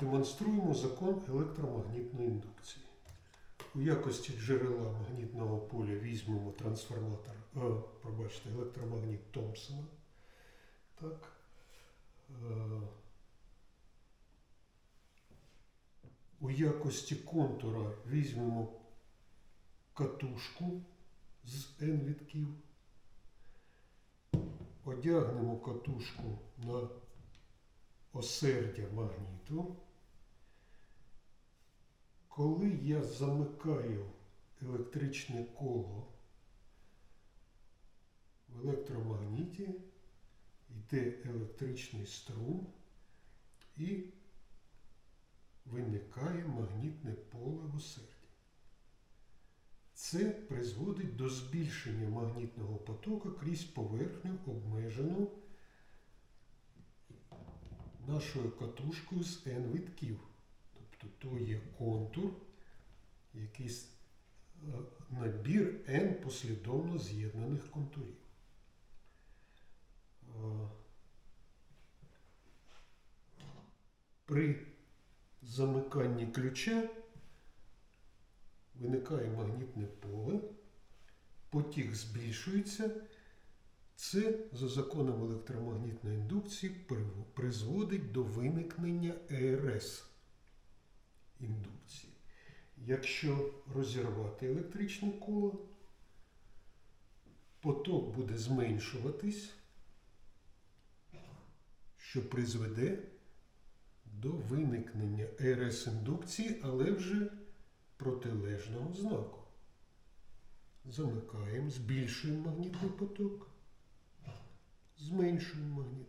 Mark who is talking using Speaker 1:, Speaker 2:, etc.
Speaker 1: Продемонструємо закон електромагнітної індукції. У якості джерела магнітного поля візьмемо трансформатор, е, пробачте, електромагніт Томпсона. Так. Е, у якості контура візьмемо катушку з N вітків. Одягнемо катушку на осердя магніту. Коли я замикаю електричне коло в електромагніті, йде електричний струм і виникає магнітне поле в осерді. Це призводить до збільшення магнітного потока крізь поверхню обмежену нашою катушкою з N витків. Тобто то є контур, якийсь е, набір N послідовно з'єднаних контурів. Е, При замиканні ключа виникає магнітне поле, потік збільшується. Це за законом електромагнітної індукції призводить до виникнення ЕРС індукції. Якщо розірвати електричне коло, поток буде зменшуватись, що призведе до виникнення РС індукції, але вже протилежного знаку. Замикаємо, збільшуємо магнітний поток, зменшуємо магнітний